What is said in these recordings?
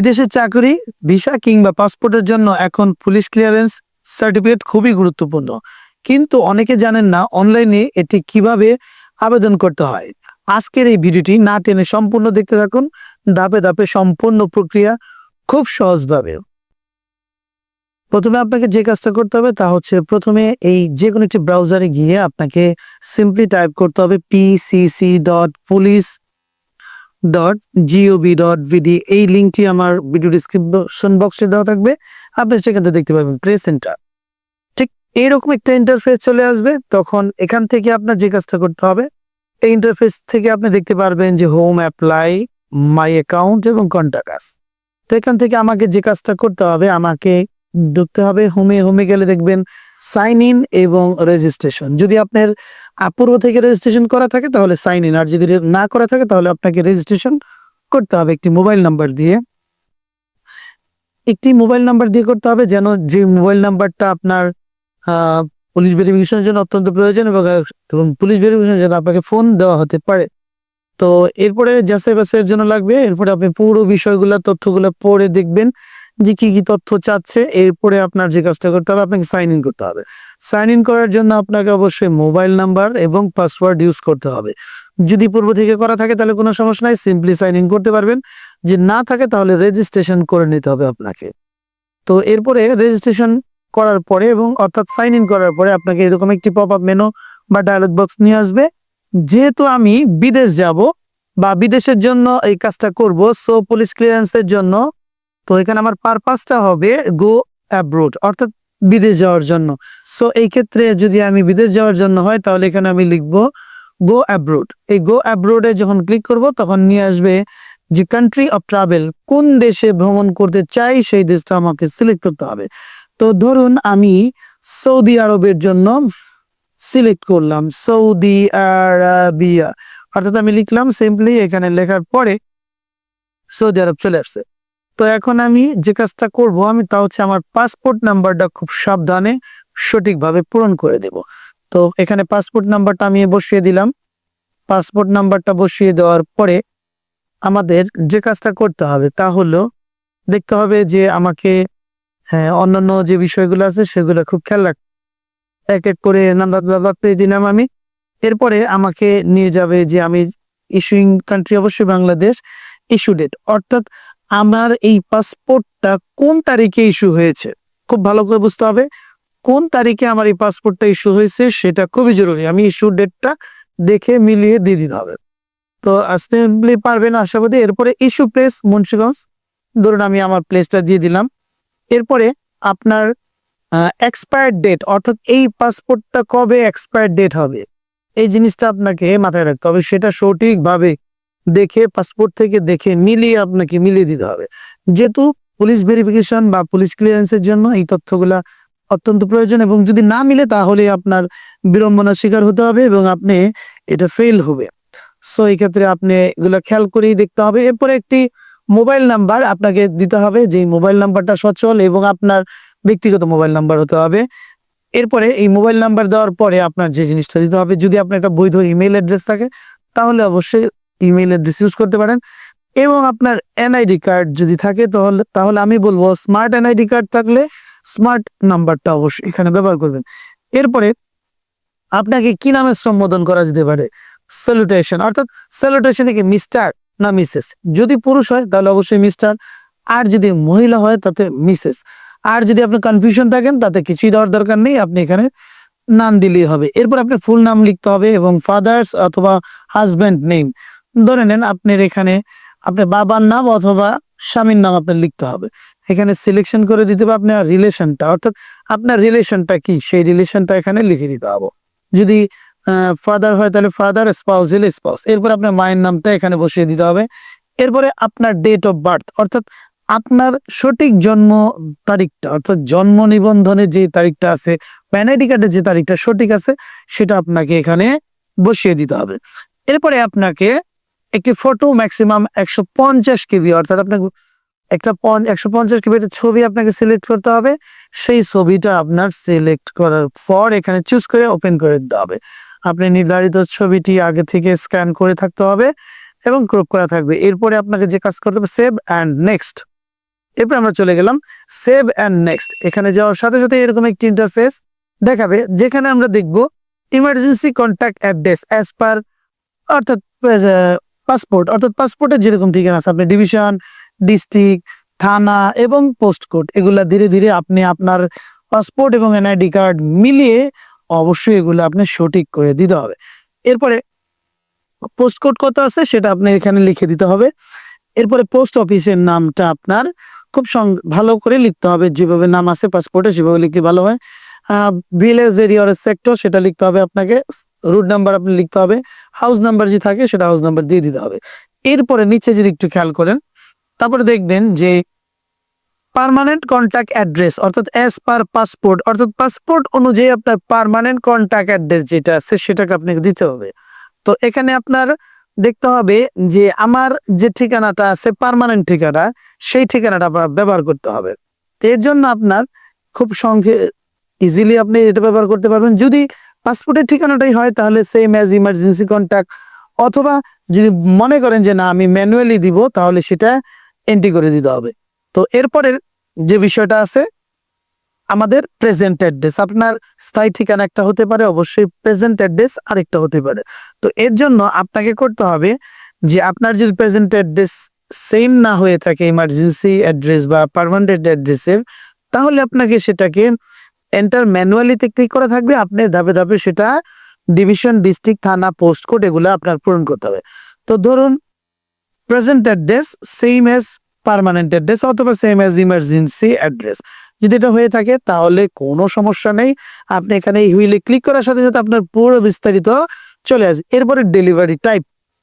বিদেশের চাকরি, ভিসা কিংবা পাসপোর্টের জন্য এখন পুলিশ ক্লিয়ারেন্স সার্টিফিকেট খুবই গুরুত্বপূর্ণ। কিন্তু অনেকে জানেন না অনলাইনে এটি কীভাবে আবেদন করতে হয়। আজকের এই ভিডিওটি না টেনে সম্পূর্ণ দেখতে থাকুন। ধাপে ধাপে সম্পূর্ণ প্রক্রিয়া খুব সহজভাবে। প্রথমে আপনাকে যে কাজটা করতে হবে তা হচ্ছে প্রথমে এই যে কোনো একটি ব্রাউজারে গিয়ে আপনাকে সিম্পলি টাইপ করতে হবে PCC dot police dot GOB dot BD এই লিঙ্কটি আমার ভিডিও ডিসক্রিপশন বক্সে দেওয়া থাকবে। আপনি সেখান থেকে দেখতে পাবেন প্রেস এন্টার ঠিক এইরকম একটা ইন্টারফেস চলে আসবে, তখন এখান থেকে আপনার যে কাজটা করতে হবে, এই ইন্টারফেস থেকে আপনি দেখতে পারবেন যে হোম অ্যাপ্লাই মাই অ্যাকাউন্ট এবং কন্ট্যাক্ট তো এখান থেকে আমাকে যে কাজটা করতে হবে, আমাকে ঢুকতে হবে। হোমে হোমে গেলে দেখবেন সাইন ইন এবং রেজিস্ট্রেশন যদি আপনার পূর্ব থেকে রেজিস্ট্রেশন করা থাকে, তাহলে সাইন ইন আর যদি না করা থাকে, তাহলে আপনাকে রেজিস্ট্রেশন করতে হবে একটি মোবাইল নাম্বার দিয়ে। একটি মোবাইল নাম্বার দিয়ে করতে হবে যেন যে মোবাইল নাম্বারটা আপনার পুলিশ ভেরিফিকেশনের জন্য অত্যন্ত প্রয়োজন এবং এবং পুলিশ ভেরিফিকেশনের জন্য আপনাকে ফোন দেওয়া হতে পারে। তো এরপরে যাচাই বাছাইয়ের জন্য লাগবে। এরপরে আপনি পুরো বিষয়গুলো, তথ্যগুলো পড়ে দেখবেন যে কি কি তথ্য চাচ্ছে। এরপরে আপনার যে কাজটা করতে হবে, আপনাকে সাইন ইন করতে হবে। সাইন ইন করার জন্য আপনাকে অবশ্যই মোবাইল নাম্বার এবং পাসওয়ার্ড ইউজ করতে হবে। যদি পূর্ব থেকে করা থাকে, তাহলে কোনো সমস্যা নাই সিম্পলি সাইন ইন করতে পারবেন। যে না থাকে, তাহলে রেজিস্ট্রেশন করে নিতে হবে আপনাকে। তো এরপরে রেজিস্ট্রেশন করার পরে এবং অর্থাৎ সাইন ইন করার পরে আপনাকে এরকম একটি পপ আপ মেনু বা ডায়ালগ বক্স নিয়ে আসবে। যেহেতু আমি বিদেশ যাব বা বিদেশের জন্য এই কাজটা করব সো পুলিশ ক্লিয়ারেন্সের জন্য, তো এখানে আমার পারপাসটা হবে গো অ্যাব্রোড অর্থাৎ বিদেশ যাওয়ার জন্য। সো এই ক্ষেত্রে যদি আমি বিদেশ যাওয়ার জন্য হয়, তাহলে এখানে আমি লিখব গো অ্যাব্রোড এই গো অ্যাব্রোডে যখন ক্লিক করব, তখন নিয়ে আসবে যে কান্ট্রি অফ ট্রাভেল কোন দেশে ভ্রমণ করতে চাই, সেই দেশটা আমাকে সিলেক্ট করতে হবে। তো ধরুন আমি সৌদি আরবের জন্য সিলেক্ট করলাম সৌদি আরবিয়া অর্থাৎ আমি লিখলাম সিম্পলি এখানে লেখার পরে সৌদি আরব চলে আসছে। তো এখন আমি যে কাজটা করব, আমি তা হচ্ছে আমার পাসপোর্ট নাম্বারটা খুব সাবধানে সঠিকভাবে পূরণ করে দেব। তো এখানে পাসপোর্ট নাম্বারটা আমি বসিয়ে দিলাম। পাসপোর্ট নাম্বারটা বসিয়ে দেওয়ার পরে আমাদের যে কাজটা করতে হবে তা হলো দেখতে হবে যে আমাকে হ্যাঁ অন্যান্য যে বিষয়গুলো আছে সেগুলো খুব খেয়াল রাখ এক এক করে পেয়ে দিলাম আমি। এরপরে আমাকে নিয়ে যাবে যে আমি ইস্যুইং কান্ট্রি অবশ্যই বাংলাদেশ ইস্যু ডেট অর্থাৎ আমার এই পাসপোর্টটা কোন তারিখে ইস্যু হয়েছে? খুব ভালো করে বুঝতে হবে। কোন তারিখে আমার এই পাসপোর্টটা ইস্যু হয়েছে সেটা খুবই জরুরি। আমি ইস্যু ডেটটা দেখে মিলিয়ে দিয়ে দিতে হবে। তো আসতেবলি পারবেন আশাবাদী এরপরে ইস্যু প্লেস মুন্সিগঞ্জ। ধরুন আমি আমার প্লেসটা দিয়ে দিলাম। এরপরে আপনার এক্সপায়ার ডেট অর্থাৎ এই পাসপোর্টটা কবে এক্সপায়ার ডেট হবে? এই জিনিসটা আপনাকে মাথায় রাখতে হবে, সেটা সঠিকভাবে দেখে পাসপোর্ট থেকে দেখে মিলিয়ে আপনাকে মিলিয়ে দিতে হবে। যেহেতু পুলিশ ভেরিফিকেশন বা পুলিশ ক্লিয়ারেন্সের জন্য এই তথ্যগুলা অত্যন্ত প্রয়োজন এবং যদি না মিলে, তাহলে আপনার বিড়ম্বনার শিকার হতে হবে এবং আপনি এটা ফেল হবে। সো এই ক্ষেত্রে আপনি এগুলো খেয়াল করেই দেখতে হবে। এরপরে একটি মোবাইল নাম্বার আপনাকে দিতে হবে যে মোবাইল নাম্বারটা সচল এবং আপনার ব্যক্তিগত মোবাইল নাম্বার হতে হবে। এরপরে এই মোবাইল নাম্বার দেওয়ার পরে আপনার যে জিনিসটা দিতে হবে, যদি আপনার একটা বৈধ ইমেল অ্যাড্রেস থাকে, তাহলে অবশ্যই ইমেল অ্যাড্রেস ইউজ করতে পারেন। এবং আপনার এনআইডি কার্ড যদি থাকে, তাহলে তাহলে আমি বলব স্মার্ট এনআইডি কার্ড থাকলে স্মার্ট নাম্বারটা অবশ্যই এখানে ব্যবহার করবেন। এরপরে আপনাকে কি নামে সম্বোধন করা যেতে পারে? স্যালুটেশন অর্থাৎ স্যালুটেশনে কি মিস্টার না মিসেস যদি পুরুষ হয়, তাহলে অবশ্যই মিস্টার আর যদি মহিলা হয়, তাতে মিসেস আর যদি আপনি কনফিউশন থাকেন, তাতে কিছুই দেওয়ার দরকার নেই, আপনি এখানে নাম দিলেই হবে। এরপর আপনার ফুল নাম লিখতে হবে এবং ফাদার্স অথবা হাজব্যান্ড নেম ধরে নেন, আপনার এখানে আপনার বাবার নাম অথবা স্বামীর নাম আপনার লিখতে হবে। এখানে সিলেকশন করে দিতে হবে আপনার রিলেশনটা অর্থাৎ আপনার রিলেশনটা কি? সেই রিলেশনটা এখানে লিখে দিতে হবে। যদি ফাদার হয় তাহলে ফাদার স্পাউস হলে স্পাউস এরপর আপনার মায়ের নামটা এখানে বসিয়ে দিতে হবে। এরপরে আপনার ডেট অফ বার্থ অর্থাৎ আপনার সঠিক জন্ম তারিখটা, অর্থাৎ জন্ম নিবন্ধনের যে তারিখটা আছে প্যানাইডি কার্ডের যে তারিখটা সঠিক আছে, সেটা আপনাকে এখানে বসিয়ে দিতে হবে। এরপরে আপনাকে একটি ফটো ম্যাক্সিমাম একশো পঞ্চাশ কেবি, অর্থাৎ আপনাকে একটা একশো পঞ্চাশ কেবি একটা ছবি আপনাকে সিলেক্ট করতে হবে। সেই ছবিটা আপনার সিলেক্ট করার পর এখানে চুজ করে ওপেন করে দিতে হবে। আপনি নির্ধারিত ছবিটি আগে থেকে স্ক্যান করে থাকতে হবে এবং ক্রপ করা থাকবে। এরপরে আপনাকে যে কাজ করতে হবে সেভ অ্যান্ড নেক্সট এরপর আমরা চলে গেলাম সেভ অ্যান্ড নেক্সট এখানে যাওয়ার সাথে সাথে এরকম একটি ইন্টারফেস দেখাবে, যেখানে আমরা দেখব emergency contact address as per অর্থাৎ পাসপোর্ট অর্থাৎ পাসপোর্টের যেরকম ঠিকানা আছে, আপনি ডিভিশন ডিস্ট্রিক্ট থানা এবং পোস্ট কোড এগুলা ধীরে ধীরে আপনি আপনার পাসপোর্ট এবং এনআইডি কার্ড মিলিয়ে অবশ্যই এগুলো আপনি সঠিক করে দিতে হবে। এরপরে পোস্ট কোড কত আছে সেটা আপনি এখানে লিখে দিতে হবে। এরপরে পোস্ট অফিসের নামটা আপনার খুব ভালো করে লিখতে হবে। যেভাবে নাম আছে পাসপোর্টে সেভাবে লিখতে ভালো হয়। ভিলেজ এরিয়ার সেক্টর সেটা লিখতে হবে আপনাকে। রুট নাম্বার আপনি লিখতে হবে। হাউস নাম্বার যে থাকে, সেটা হাউস নাম্বার দিয়ে দিতে হবে। এরপরে নিচে যদি একটু খেয়াল করেন, তারপরে দেখবেন যে পার্মানেন্ট কন্ট্যাক্ট অ্যাড্রেস অর্থাৎ অ্যাজ পার পাসপোর্ট অর্থাৎ পাসপোর্ট অনুযায়ী আপনার পার্মানেন্ট কন্ট্যাক্ট অ্যাড্রেস যেটা আছে, সেটাকে আপনাকে দিতে হবে। তো এখানে আপনার দেখতে হবে যে আমার যে ঠিকানাটা আছে পার্মানেন্ট ঠিকানা, সেই ঠিকানাটা আপনার ব্যবহার করতে হবে। এর জন্য আপনার খুব সংক্ষে ইজিলি আপনি এটা ব্যবহার করতে পারবেন। যদি পাসপোর্টের ঠিকানাটাই হয়, তাহলে সেম অ্যাজ ইমার্জেন্সি কন্ট্যাক্ট অথবা যদি মনে করেন যে না, আমি ম্যানুয়ালি দিব, তাহলে সেটা এন্ট্রি করে দিতে হবে। তো এরপরের যে বিষয়টা আছে আমাদের প্রেজেন্ট অ্যাড্রেস আপনার স্থায়ী ঠিকানা একটা হতে পারে, অবশ্যই প্রেজেন্ট অ্যাড্রেস আরেকটা হতে পারে। তো এর জন্য আপনাকে করতে হবে যে আপনার যদি প্রেজেন্ট অ্যাড্রেস সেম না হয়ে থাকে ইমার্জেন্সি অ্যাড্রেস বা পারমানেন্ট অ্যাড্রেসের তাহলে আপনাকে সেটাকে এন্টার ম্যানুয়ালিতে ক্লিক করা থাকবে। আপনি ধাপে ধাপে সেটা ডিভিশন ডিস্ট্রিক্ট থানা পোস্ট কোড এগুলো আপনার পূরণ করতে হবে। তো ধরুন present address same as permanent address অথবা সেম এজ ইমার্জেন্সি অ্যাড্রেস যদি এটা হয়ে থাকে, তাহলে কোনো সমস্যা নেই। আপনি এখানে এই হুইলে ক্লিক করার সাথে সাথে আপনার পুরো বিস্তারিত চলে আসে। এরপরে ডেলিভারি টাইপ।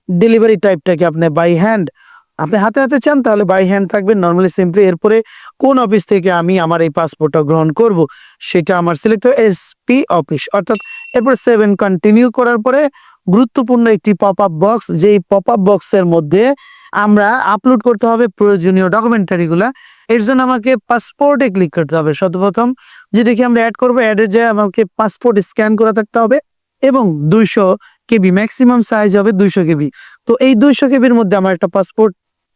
ডেলিভারি টাইপটাকে আপনি বাই হ্যান্ড, আপনি হাতে হাতে চান, তাহলে বাই হ্যান্ড থাকবে। নর্মালি সিম্পলি এরপরে কোন অফিস থেকে আমি আমার এই পাসপোর্টটা গ্রহণ করব, সেটা আমার সিলেক্ট এসপি অফিস অর্থাৎ এরপর সেভেন কন্টিনিউ করার পরে গুরুত্বপূর্ণ একটি পপ আপ বক্স যেই পপ আপ বক্সের মধ্যে আমরা আপলোড করতে হবে প্রয়োজনীয় ডকুমেন্টারিগুলা এর জন্য আমাকে পাসপোর্টে ক্লিক করতে হবে সর্বপ্রথম। যে দেখি আমরা অ্যাড করব অ্যাডে যে আমাকে পাসপোর্ট স্ক্যান করা থাকতে হবে এবং দুইশো কেবি ম্যাক্সিমাম সাইজ হবে দুইশো কেবি। তো এই দুইশো কেবির মধ্যে আমার একটা পাসপোর্ট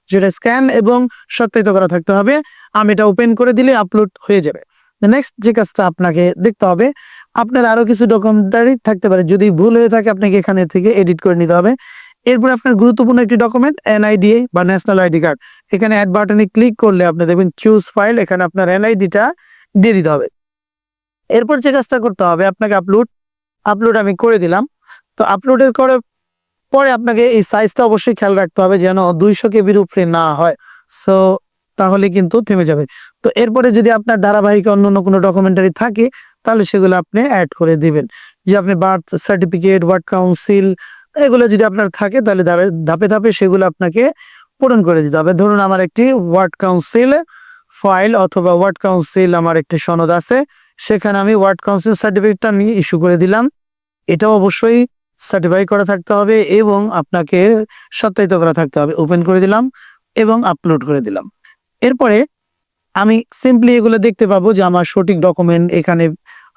যেটা স্ক্যান এবং সত্যায়িত করা থাকতে হবে। আমি এটা ওপেন করে দিলে আপলোড হয়ে যাবে। নেক্সট যে কাজটা আপনাকে দেখতে হবে আপনার আরও কিছু ডকুমেন্টারি থাকতে পারে। যদি ভুল হয়ে থাকে, আপনাকে এখানে থেকে এডিট করে নিতে হবে। এরপর আপনার গুরুত্বপূর্ণ একটি ডকুমেন্ট এনআইডিএ বা ন্যাশনাল আইডি কার্ড এখানে অ্যাড বাটনে ক্লিক করলে আপনি দেখবেন চুজ ফাইল এখানে আপনার এনআইডিটা দিয়ে দিতে হবে। এরপর যে কাজটা করতে হবে, আপনাকে আপলোড আপলোড আমি করে দিলাম। তো আপলোডের করে, পরে আপনাকে এই সাইজটা অবশ্যই খেয়াল রাখতে হবে যেন দুইশো কেবির উপরে না হয়। সো তাহলে কিন্তু থেমে যাবে। তো এরপরে যদি আপনার ধারাবাহিক অন্য অন্য কোনো ডকুমেন্টারি থাকে তাহলে সেগুলো আপনি অ্যাড করে দিবেন। যে আপনি বার্থ সার্টিফিকেট ওয়ার্ড কাউন্সিল এগুলো যদি আপনার থাকে তাহলে ধাপে- ধাপে সেগুলো আপনাকে পূরণ করে দিতে হবে। ধরুন আমার একটি ওয়ার্ড কাউন্সিল ফাইল অথবা ওয়ার্ড কাউন্সিল আমার একটি সনদ আছে, সেখানে আমি ওয়ার্ড কাউন্সিল সার্টিফিকেটটা নিয়ে ইস্যু করে দিলাম। এটাও অবশ্যই সার্টিফাই করা থাকতে হবে এবং আপনাকে সত্যায়িত করা থাকতে হবে। ওপেন করে দিলাম এবং আপলোড করে দিলাম। এরপরে আমি সিম্পলি এগুলো দেখতে পাবো যে আমার সঠিক ডকুমেন্ট এখানে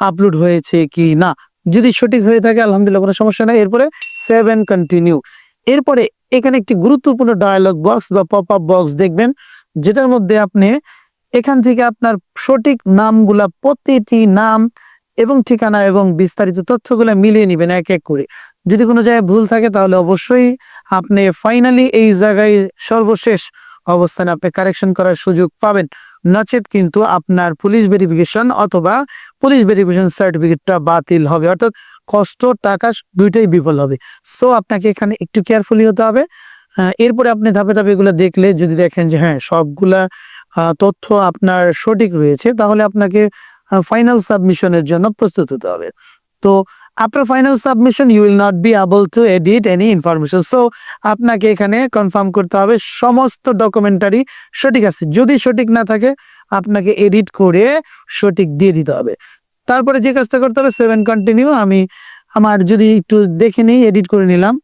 আপলোড হয়েছে কি না? যদি সঠিক হয়ে থাকে, আলহামদুলিল্লাহ কোনো সমস্যা নাই। এরপরে সেভ অ্যান্ড কন্টিনিউ এরপরে এখানে একটি গুরুত্বপূর্ণ ডায়ালগ বক্স বা পপ আপ বক্স দেখবেন, যেটার মধ্যে আপনি এখান থেকে আপনার সঠিক নামগুলা, প্রতিটি নাম এবং ঠিকানা এবং বিস্তারিত তথ্যগুলো মিলিয়ে নেবেন এক এক করে। যদি কোনো জায়গায় ভুল থাকে, তাহলে অবশ্যই আপনি ফাইনালি এই জায়গায় সর্বশেষ অবস্থানে আপনি কারেকশন করার সুযোগ পাবেন। নচেত কিন্তু আপনার পুলিশ ভেরিফিকেশন অথবা পুলিশ ভেরিফিকেশন সার্টিফিকেটটা বাতিল হবে। অর্থাৎ কষ্ট, টাকা দুইটাই বিফল হবে। সো আপনাকে এখানে একটু কেয়ারফুলি হতে হবে। এরপরে আপনি ধাপে ধাপে এগুলো দেখলে যদি দেখেন যে হ্যাঁ সবগুলা তথ্য আপনার সঠিক রয়েছে, তাহলে আপনাকে ফাইনাল সাবমিশনের জন্য প্রস্তুত হতে হবে। তো after final submission you will not be able to edit any information so আপনাকে এখানে কনফার্ম করতে হবে, সমস্ত ডকুমেন্টারি সঠিক আছে। যদি সঠিক না থাকে, আপনাকে এডিট করে সঠিক দিয়ে দিতে হবে। তারপরে যে কাজটা করতে হবে সেভেন কন্টিনিউ আমি আমার যদি একটু দেখে নিই এডিট করে নিলাম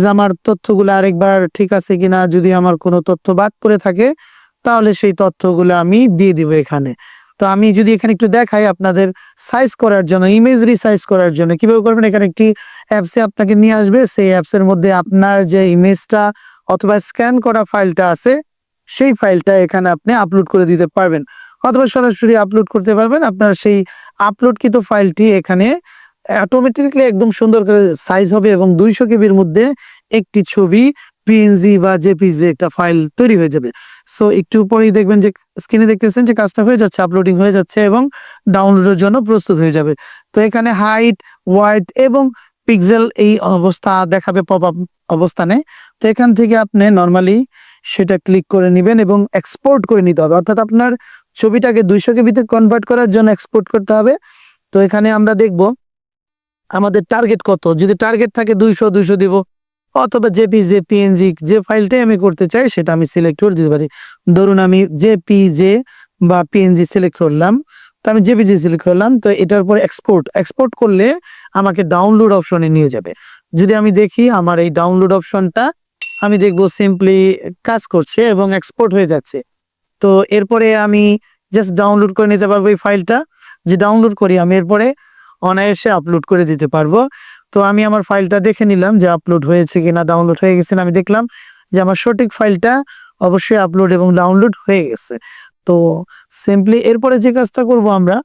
যে আমার তথ্যগুলো আরেকবার ঠিক আছে কিনা। যদি আমার কোনো তথ্য বাদ পড়ে থাকে, তাহলে সেই তথ্যগুলো আমি দিয়ে দিব এখানে। তো আমি যদি এখানে একটু দেখাই আপনাদের সাইজ করার জন্য ইমেজ রিসাইজ করার জন্য, কীভাবে করবেন? এখানে একটি অ্যাপসে আপনাকে নিয়ে আসবে। সেই অ্যাপসের মধ্যে আপনার যে ইমেজটা অথবা স্ক্যান করা ফাইলটা আছে, সেই ফাইলটা এখানে আপনি আপলোড করে দিতে পারবেন। অথবা সরাসরি আপলোড করতে পারবেন। আপনার সেই আপলোডকৃত ফাইলটি এখানে অটোমেটিকলি একদম সুন্দর করে সাইজ হবে এবং দুইশো কেবির মধ্যে একটি ছবি পিএনজি বা জেপিজি একটা ফাইল তৈরি হয়ে যাবে। সো একটু পরেই দেখবেন যে স্ক্রিনে দেখতেছেন যে কাজটা হয়ে যাচ্ছে আপলোডিং হয়ে যাচ্ছে এবং ডাউনলোডের জন্য প্রস্তুত হয়ে যাবে। তো এখানে হাইট ওয়াইড এবং পিক্সেল এই অবস্থা দেখাবে পপ আপ অবস্থানে তো এখান থেকে আপনি নর্মালি সেটা ক্লিক করে নেবেন এবং এক্সপোর্ট করে নিতে হবে। অর্থাৎ আপনার ছবিটাকে দুইশো কেবিতে কনভার্ট করার জন্য এক্সপোর্ট করতে হবে। তো এখানে আমরা দেখব আমাদের টার্গেট কত। যদি টার্গেট থাকে দুইশো দুইশো দিব। অথবা জেপি জেপিজে পিএনজি যে ফাইলটাই আমি করতে চাই, সেটা আমি সিলেক্ট করে দিতে পারি। ধরুন আমি জেপিজে বা পিএনজি সিলেক্ট করলাম। তো আমি জেপিজি সিলেক্ট করলাম, তো এটার পর এক্সপোর্ট এক্সপোর্ট করলে আমাকে ডাউনলোড অপশনে নিয়ে যাবে। যদি আমি দেখি আমার এই ডাউনলোড অপশনটা আমি দেখব সিম্পলি কাজ করছে এবং এক্সপোর্ট হয়ে যাচ্ছে। তো এরপরে আমি জাস্ট ডাউনলোড করে নিতে পারব এই ফাইলটা। যে ডাউনলোড করি আমি এরপরে অনায়াসে আপলোড করে দিতে পারব। তো আমি আমার ফাইলটা দেখে নিলাম যে আপলোড হয়েছে কিনা ডাউনলোড হয়ে গেছে আমি দেখলাম যে আমার সঠিক ফাইলটা অবশ্যই আপলোড এবং ডাউনলোড হয়ে গেছে। তো সিম্পলি এরপরে যে কাজটা করব আমরা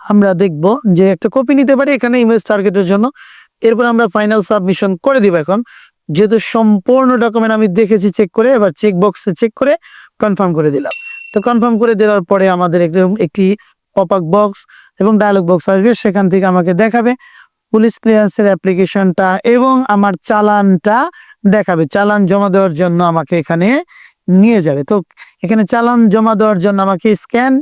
আমরা দেখব যে একটা কপি নিতে পারি এখানে ইমেজ টার্গেটের জন্য। এরপর আমরা ফাইনাল সাবমিশন করে দিব এখন। যেহেতু সম্পূর্ণ ডকুমেন্ট আমি দেখেছি চেক করে, এবার চেক বক্সে চেক করে কনফার্ম করে দিলাম। তো কনফার্ম করে দেওয়ার পরে আমাদের একদম একটি পপাক বক্স এবং ডায়লগ বক্স আসবে, সেখান থেকে আমাকে দেখাবে। পুলিশ ক্লিয়ারেন্সের অ্যাপ্লিকেশনটা এবং আমার চালানটা দেখাবে। চালান জমা দেওয়ার জন্য আমাকে এখানে নিয়ে যাবে। তো এখানে চালান জমা দেওয়ার জন্য আমাকে স্ক্যান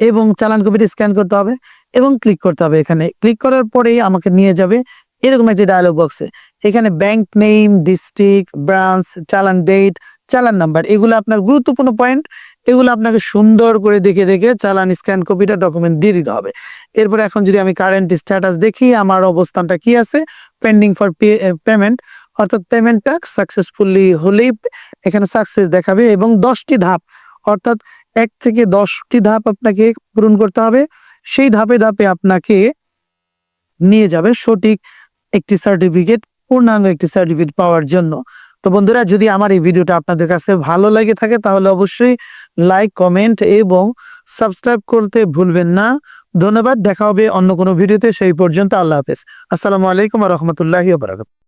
এবং চালান কপিটি স্ক্যান করতে হবে এবং ক্লিক করতে হবে এখানে। ক্লিক করার পরেই আমাকে নিয়ে যাবে এরকম একটি ডায়লগ বক্সে এখানে bank name district branch challan date challan number এগুলো আপনার গুরুত্বপূর্ণ পয়েন্ট এগুলো আপনাকে সুন্দর করে দেখে দেখে চালান স্ক্যান কপিটা ডকুমেন্ট দিয়ে দিতে হবে। এরপর এখন যদি আমি কারেন্ট স্ট্যাটাস দেখি, আমার অবস্থানটা কি আছে? পেন্ডিং ফর পেমেন্ট অর্থাৎ পেমেন্টটা সাকসেসফুলি হলেই এখানে সাকসেস দেখাবে এবং দশটি ধাপ, অর্থাৎ এক থেকে দশটি ধাপ আপনাকে পূরণ করতে হবে। সেই ধাপে ধাপে আপনাকে নিয়ে যাবে সঠিক একটি সার্টিফিকেট পূর্ণাঙ্গ একটি সার্টিফিকেট পাওয়ার জন্য। তো বন্ধুরা, যদি আমার এই ভিডিওটা আপনাদের কাছে ভালো লাগে থাকে, তাহলে অবশ্যই লাইক কমেন্ট এবং সাবস্ক্রাইব করতে ভুলবেন না। ধন্যবাদ, দেখা হবে অন্য কোনো ভিডিওতে, সেই পর্যন্ত আল্লাহ হাফেজ। আসসালামু আলাইকুম রহমতুল্লাহ বারাকাত